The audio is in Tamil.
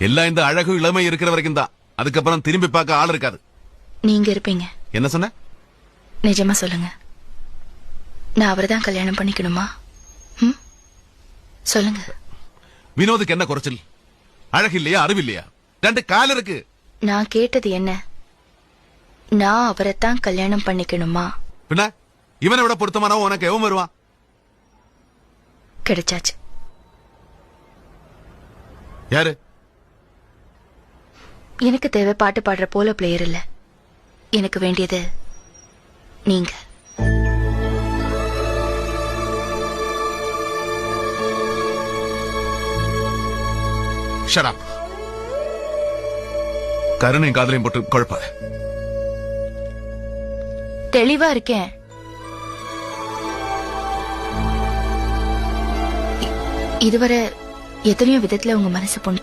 எல்லாம் இந்த அழகு இளமை இருக்கிற வரைக்கும் தான். அதுக்கப்புறம் திரும்பி பார்க்க ஆள் இருக்காது. நீங்க இருப்பீங்க. என்ன சொன்ன? நிஜமா சொல்லுங்க. நான் அவரை தான் கல்யாணம் பண்ணிக்கணுமா? ம்? சொல்லுங்க. வினோதுக்கு என்ன குறைச்சல்? அழகு இல்லையா அறிவு இல்லையா? ரெண்டு கால் இருக்கு. நான் கேட்டது என்ன? நான் அவரைத்தான் கல்யாணம் பண்ணிக்கணுமா? பின்ன இவனை விட பொருத்தமானவன் உனக்கு எவன் வருவான்? கிடைச்சாச்சு. யாரு? எனக்கு தேவை பாட்டு பாடுற போல பிளேயர் இல்ல. எனக்கு வேண்டியது நீங்க. ஷராப் கருணையும் காதலையும் போட்டு குழப்பாத. தெளிவா இருக்கேன். இதுவரை எத்தனையோ விதத்துல உங்க மனசு புண்படுத்திருக்கேன்.